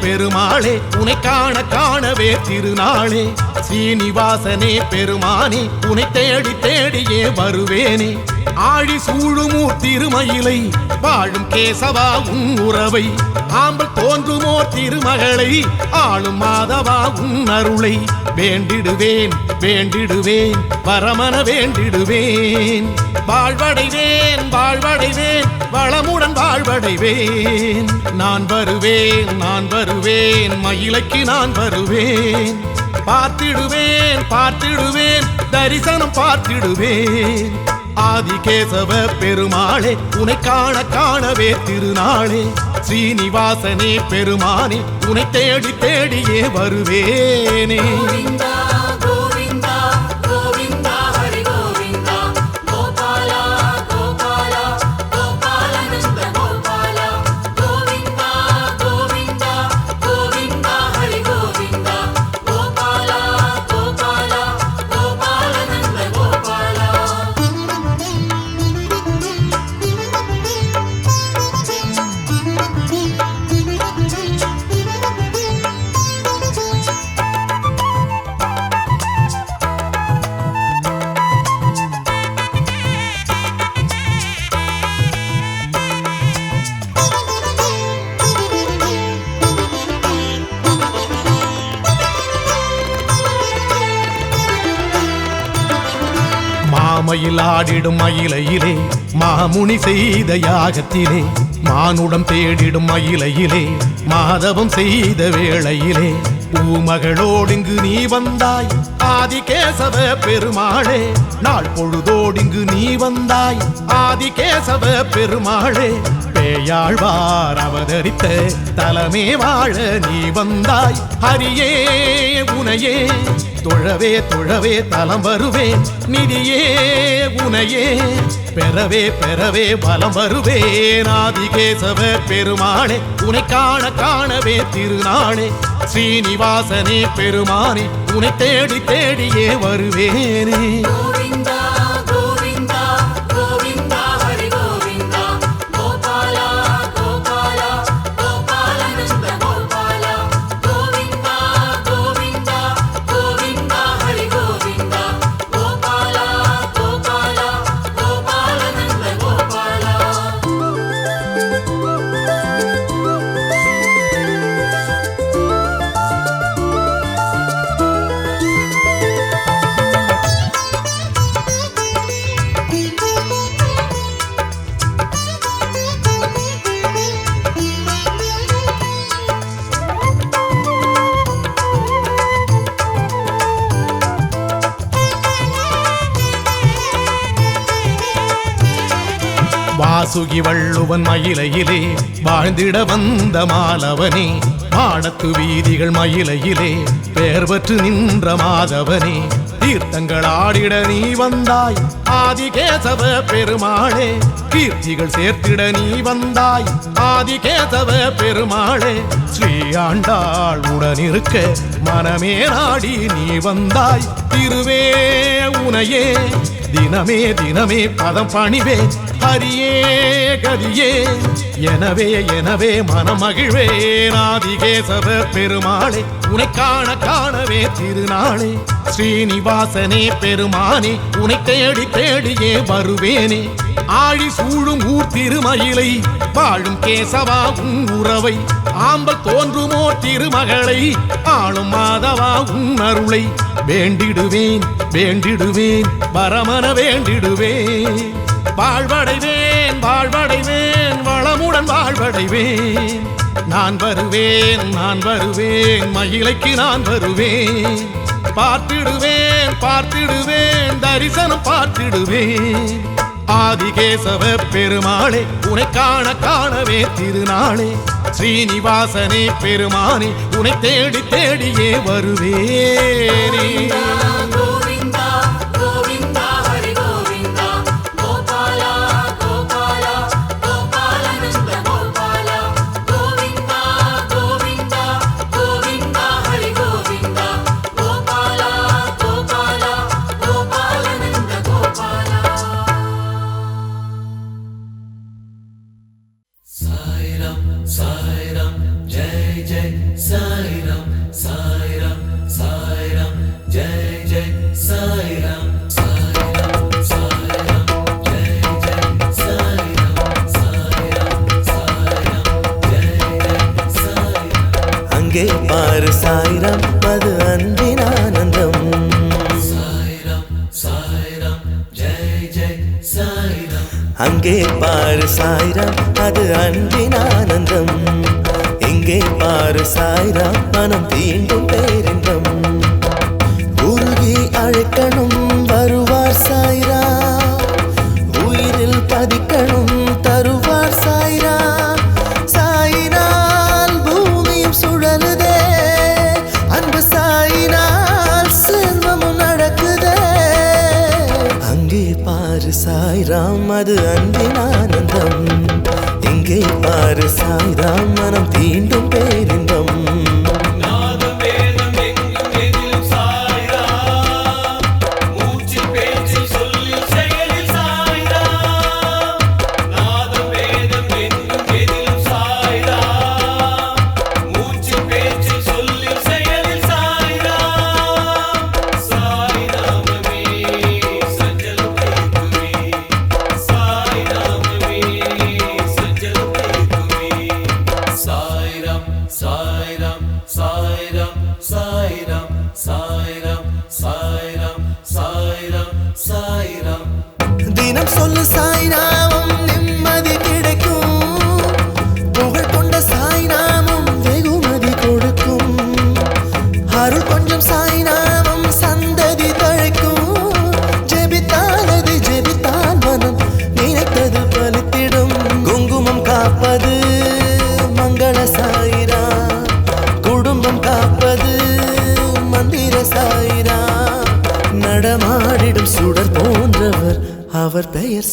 பெருமாளே உனை காண காணவே திருநாளே. சீனிவாசனே பெருமானே உனை தேடி தேடியே வருவேனே. ஆழி சூழுமூர் திருமயிலை வாழும் கேசவா உன் உறவை. ஆம்பல் தோன்றுமோ திருமகளை ஆளும் மாதவா உன் அருளை. வேண்டிடுவேன் வேண்டிடுவேன் பரமன வேண்டிடுவேன். வாழ்வடைவேன் வாழ்வடைவேன். வளமுடன் வாழ்வடைவேன். நான் வருவேன் நான் வருவேன் மயிலைக்கு நான் வருவேன். பார்த்திடுவேன் பார்த்திடுவேன் தரிசனம் பார்த்திடுவேன். ஆதிகேசவ பெருமாளே உனை காண காணவே திருநாளே. ஸ்ரீனிவாசனே பெருமானே உனை தேடி தேடியே வருவேனே. மாமையில் ஆடிடும் மயிலையிலே மாமுனி செய்த யாகத்திலே மானுடம் தேடிடும் மயிலையிலே மாதவம் செய்த வேளையிலே. பூமகளோடிங்கு நீ வந்தாய் ஆதிகேசவ பெருமாளே. நாள் பொழுதோடிங்கு நீ வந்தாய் ஆதிகேசவ பெருமாளே. பேயாழ்வார் அவதரித்த தலமே வாழ நீ வந்தாய். ஹரியே உனையே தொழவே தொழவே தலம் வருவேன் நிதியே உனையே பெறவே பெறவே பலம் வருவேன் ஆதிகேசவ பெருமாளே உனை காண காணவே திருநாளே. ஸ்ரீனிவாசனே பெருமானே உனை தேடி தேடியே வருவேனே. வாசுகி மயிலையிலே வாழ்ந்திட வந்த மாலவனே மாடத்து வீதிகள் மயிலையிலே பெயர் பெற்று நின்ற மாதவனே. தீர்த்தங்கள் ஆடிட நீ வந்தாய் ஆதிகேசவ பெருமாளே. கீர்த்திகள் சேர்த்திட நீ வந்தாய் ஆதிகேசவ பெருமாளே. ஸ்ரீ ஆண்டாள் உடனிருக்க மனமே நாடி நீ வந்தாய் திருவே உனையே. தினமே தினமே பதம் பணிவே. ஹரியே கதியே எனவே எனவே மனமகிழ்வே. நாதிகேசவ பெருமாளே உனை காண காணவே திருநாளே. ஸ்ரீனிவாசனே பெருமானே உனை தேடி தேடியே வருவேனே. ஆழி சூழும் ஊர் திருமயிலை வாழும் கேசவா உறவை ஆம்பல் தோன்றுமோ திருமகளை ஆளும் மாதவா உன்னருளை வேண்டிடுவேன் வேண்டிடுவேன் வரமன வேண்டிடுவேன். வாழ்வடைவேன் வாழ்வடைவேன் வளமுடன் வாழ்வடைவேன். நான் வருவேன் நான் வருவேன் மகிழைக்கு நான் வருவேன். பார்த்திடுவேன் பார்த்திடுவேன் தரிசனம் பார்த்திடுவேன். ஆதிகேசவ பெருமாளே உனை காண காணவே திருநாளே. ஸ்ரீனிவாசனே பெருமானே உனை தேடி தேடியே வருவேனே. அங்கே பாரு சாய்ராம் அது அன்பின் ஆனந்தம். எங்கே பாரு சாய்ராம் மனம் தீண்டும் பேரின்பம். உருகி அழைக்கணும் ஆறு சாய்தான் மனம் தீண்டும்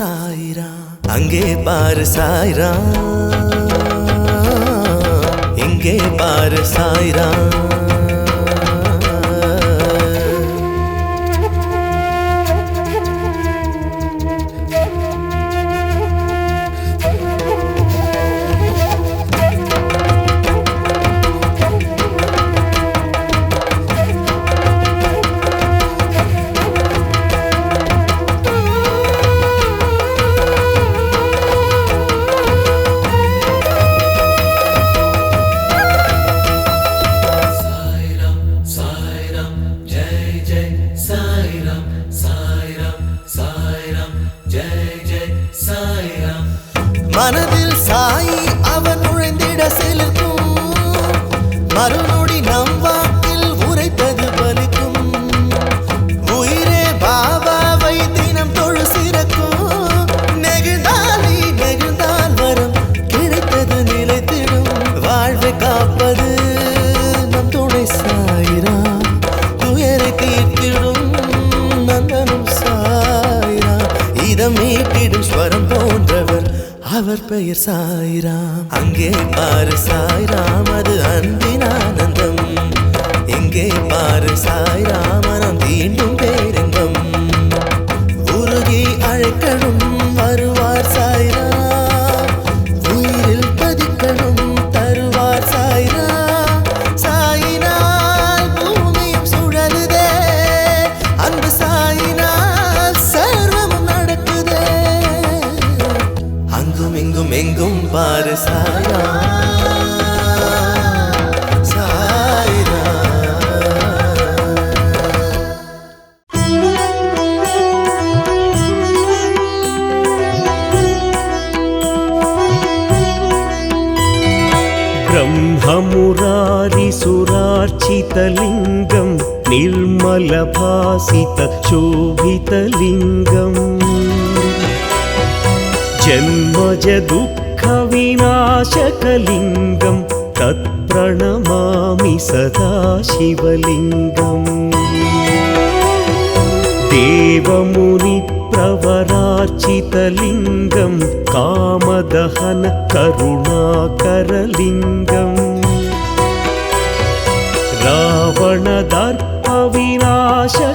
சாயிரா அங்கே பாரு சாயிரா இங்கே பாரு சாயிரா பெயர் சாய்ராம். அங்கே பாரு சாய்ராம் அது அன்பின் ஆனந்தம். எங்கே பாரு சாய்ராமனம் தீண்டும் शोभितलिङ्गम् जन्मजदुःखविनाशकलिङ्गं तत्प्रणमामि सदा शिवलिङ्गम् देवमुनिप्रवराचितलिङ्गं कामदहन करुणाकरलिङ्गम् रावणदार्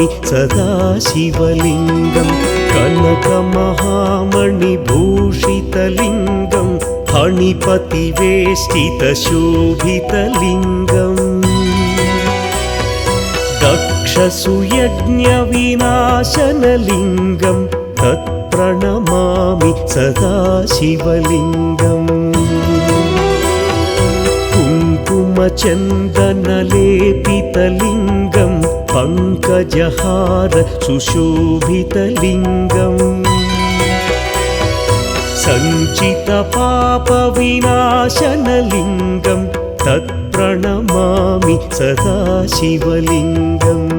सदा सदाशिवलिङ्गं कनकमहामणिभूषितलिङ्गं फणिपतिवेष्टितशोभितलिङ्गम् दक्षसुयज्ञविनाशनलिङ्गं तत्प्रणमामि सदाशिवलिङ्गम्। कुङ्कुमचन्दनलेपितलिङ्गम् पङ्कजहार सुशोभितलिङ्गम् सञ्चितपापविनाशनलिङ्गं तत्प्रणमामि सदा शिवलिङ्गम्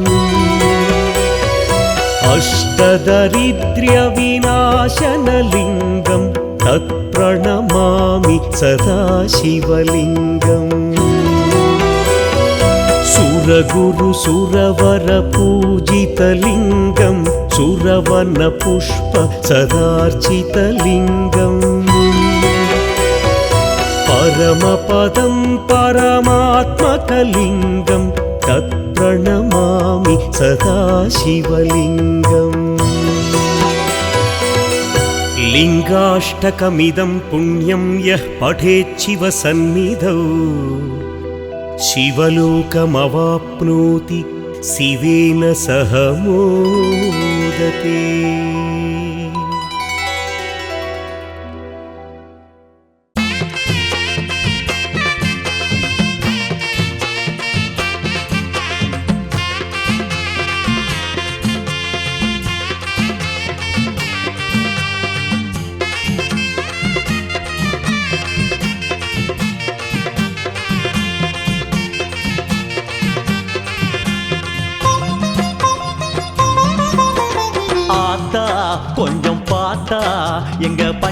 अष्टदरिद्र्यविनाशनलिङ्गं तत्प्रणमामि सदा शिवलिङ्गम् सुरगुरुसुरवरपूजितलिङ्गं सुरवनपुष्प सदार्चितलिङ्गम् परमपदं परमात्मकलिङ्गं तत्प्रणमामि सदा शिवलिङ्गम् लिङ्गाष्टकमिदं पुण्यं यः पठेच्छिवसन्निधौ शिवलोकमवाप्नोति शिवेन सह मोदते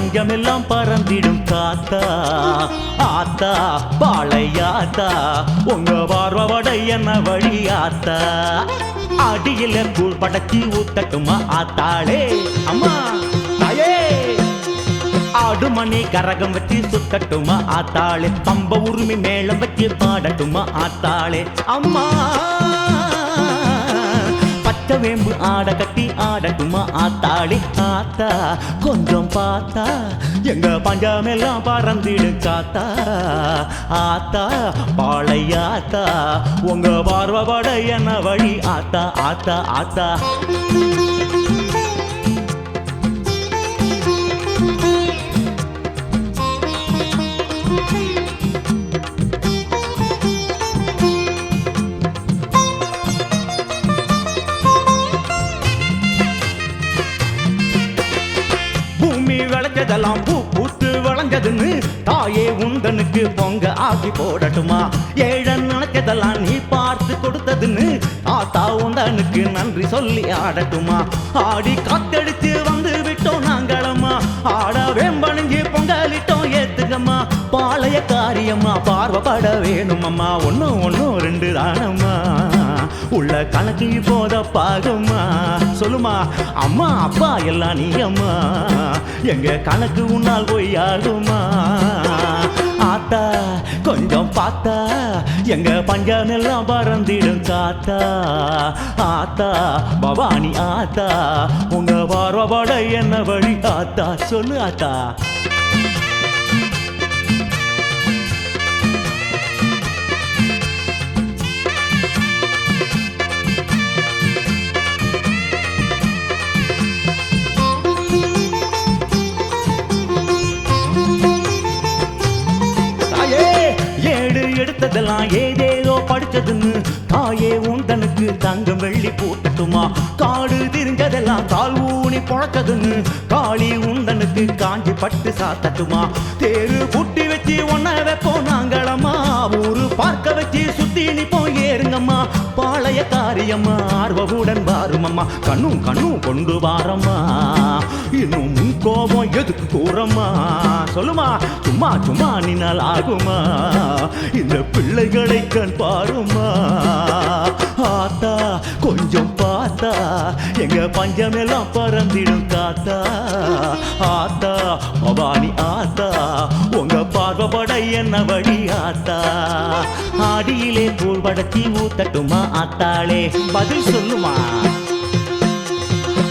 பஞ்சமெல்லாம் பறந்திடும் காத்தா ஆத்தா பாளையாத்தா உங்க பார்வடை என்ன வழி ஆத்தா. அடியில கூழ் படைச்சி ஊத்தட்டுமா ஆத்தாளே. அம்மா தாயே. ஆடுமணி கரகம் வச்சு சுத்தட்டுமா ஆத்தாளே. பம்ப உரிமை மேளம் வச்சு பாடட்டுமா ஆத்தாளே. அம்மா. பச்சை வேம்பு ஆட கட்டி ஆடட்டுமா? ஆத்தாளி ஆத்தா கொஞ்சம் பார்த்தா எங்க பஞ்சாமெல்லாம் பறந்திடு காத்தா. ஆத்தா பாளையாத்தா உங்க பார்வபட என்ன வழி? ஆத்தா ஆத்தா ஆத்தா. விளைஞ்சதெல்லாம் பூ பூத்து வளங்கதுன்னு தாயே உந்தனுக்கு பொங்க ஆக்கி போடட்டுமா? ஏழன் நினைச்சதெல்லாம் நீ பார்த்து கொடுத்ததுன்னு தாத்தா உந்தனுக்கு நன்றி சொல்லி ஆடட்டுமா? ஆடி காத்தடிச்சு வந்து விட்டோம் நாங்களம்மா. ஆட வேம்பணிஞ்சு பொங்கலிட்டோம் ஏத்துக்கம்மா. பாளைய காரியம்மா பார்வப்பட வேணுமம்மா. ஒன்னும் ஒன்னும் ரெண்டு தானம்மா. உள்ள கணக்கு போத பாகம்மா சொல்லுமா அம்மா அப்பா எல்லாம் நீ அம்மா. எங்க கணக்கு உன்னால் போய் ஆகுமா ஆத்தா கொஞ்சம் பார்த்தா எங்க பஞ்சம் எல்லாம் பறந்திடும் காத்தா ஆத்தா பவானி ஆத்தா உங்க பார்வபட என்ன வழி ஆத்தா? சொல்லு ஆத்தா. படிச்சதெல்லாம் ஏதேதோ படிச்சதுன்னு தாயே உண்டனுக்கு தங்கம் வெள்ளி போட்டுட்டுமா? காடு திரிஞ்சதெல்லாம் கால் ஊனி பொழச்சதுன்னு காளி உண்டனுக்கு காஞ்சி பட்டு சாத்தட்டுமா? தேரு புட்டி வச்சு ஒன்ன வைப்போம் நாங்களம்மா. ஊரு பார்க்க வச்சு சுத்தி நிப்போம் ஏறுங்கம்மா. பாளைய காரியம்மா ஆர்வவுடன் வாருமம்மா. கண்ணும் கண்ணும் கொண்டு வாரம்மா. இன்னும் கோபம் எதுக்கு கூறம்மா? சொல்லுமா சும்மா சும்மா நின்னால் ஆகுமா? இந்த பிள்ளைகளை கண் பாருமா ஆத்தா கொஞ்சம் பார்த்தா எங்க பஞ்சமெல்லாம் பறந்திடும் தாத்தா. ஆத்தா பவானி ஆத்தா உங்க பார்வப்பட என்ன வழி ஆத்தா? ஆடியிலே கூழ் படத்தி ஊத்தட்டுமா ஆத்தாளே? பதில் சொல்லுமா?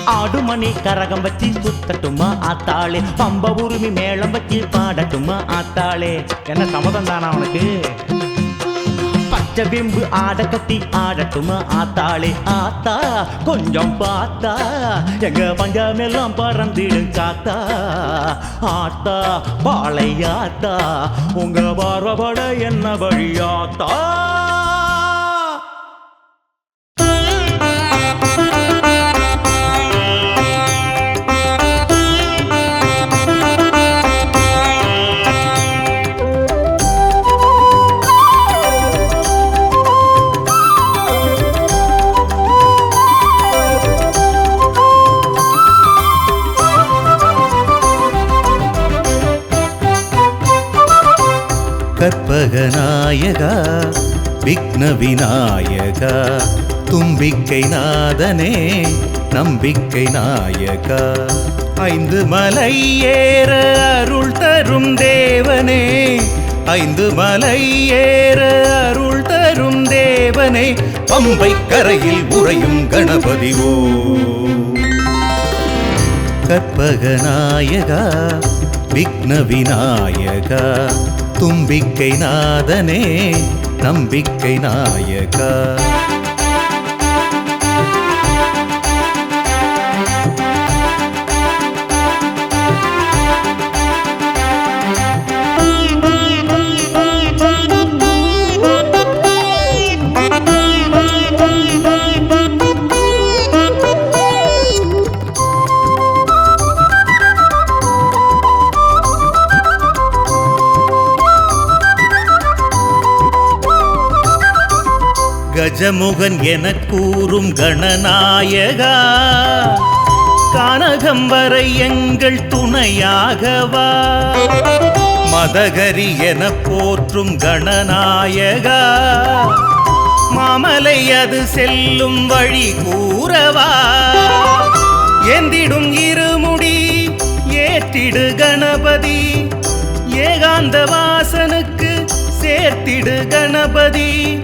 ஆடுமணி கரகம் வச்சு சுத்தட்டுமா ஆத்தாளே? பம்ப உருமி மேளம் வச்சு பாடட்டுமா ஆத்தாளே? என்ன சம்மதம் தானா உனக்கு? பச்சை ஆட கட்டி ஆடட்டுமா? ஆத்தாளே ஆத்தா கொஞ்சம் பார்த்தா. எங்க பஞ்சம் எல்லாம் பறந்துடும் காத்தா. ஆத்தா பாளையாத்தா உங்க பார்வபட என்ன வழியாத்தா? கற்பகநாயகா விக்ன விநாயகா தும்பிக்கை நாதனே நம்பிக்கை நாயகா. ஐந்து மலை ஏற அருள் தரும் தேவனே ஐந்து மலை ஏற அருள் தரும் தேவனே பம்பை கரையில் உறையும் கணபதிவோ ஓ. கற்பகநாயகா விக்ன விநாயகா தும்பிக்கை நாதனே நம்பிக்கை நாயகா. கஜமுகன் என கூறும் கணநாயகா. கானகம் வரை எங்கள் துணையாகவா. மதகரி என போற்றும் கணநாயகா. மாமலை அது செல்லும் வழி கூறவா. எந்திடும் இருமுடி ஏற்றிடு கணபதி. ஏகாந்த வாசனுக்கு சேர்த்திடு கணபதி.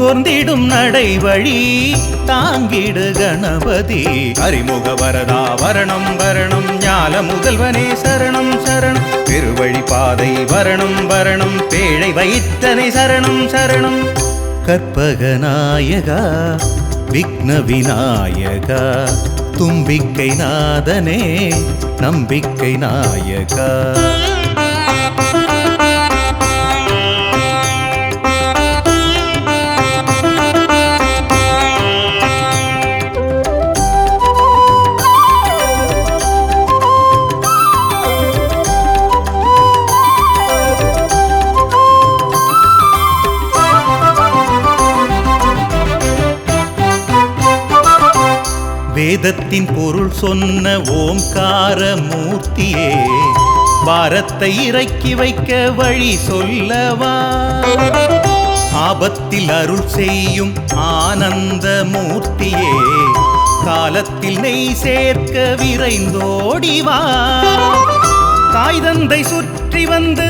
சோர்ந்திடும் நடை வழி தாங்கிடு கணபதி. அறிமுக வரதா வரணம் வரணம். ஞால முதல்வனே சரணம் சரணம். பெருவழி பாதை வரணம் வரணம். பேழை வைத்தனை சரணம் சரணம். கற்பகநாயகா விக்ன விநாயகா தும்பிக்கை நாதனே நம்பிக்கை நாயகா. வேதத்தின் பொருள் சொன்ன ஓம்கார மூர்த்தியே பாரத்தை இறக்கி வைக்க வழி சொல்லவா? ஆபத்தில் அருள் செய்யும் ஆனந்த மூர்த்தியே காலத்தில் நெய் சேர்க்க விரைந்தோடிவா காய்தந்தை சுற்றி வந்து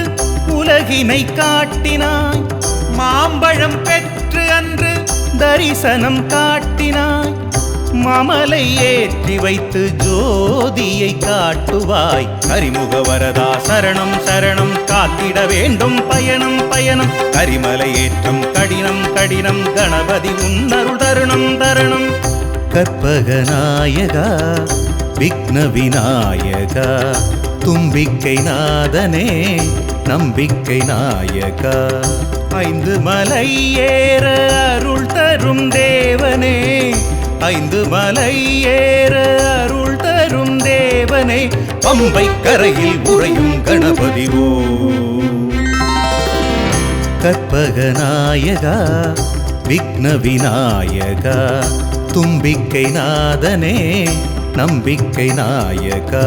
உலகினை காட்டினாய் மாம்பழம் பெற்று அன்று தரிசனம் காட்டினாய். மமலை ஏற்றி வைத்து ஜோதியை காட்டுவாய். கரிமுக வரதா சரணம் சரணம் காத்திட வேண்டும். பயணம் பயணம். கரிமலை ஏற்றம் கடினம் கடினம். கணபதி உன்னருள் தருணம் தருணம். கற்பக நாயகா விக்ன விநாயகா தும்பிக்கை நாதனே நம்பிக்கை நாயகா. ஐந்து மலை ஏற அருள் தரும் தேவனே ஐந்து மலை ஏற அருள் தரும் தேவனை பம்பை கரையில் உறையும் கணபதிவோ ஓ. கற்பகநாயகா விக்ன விநாயகா தும்பிக்கை நாதனே நம்பிக்கை நாயகா.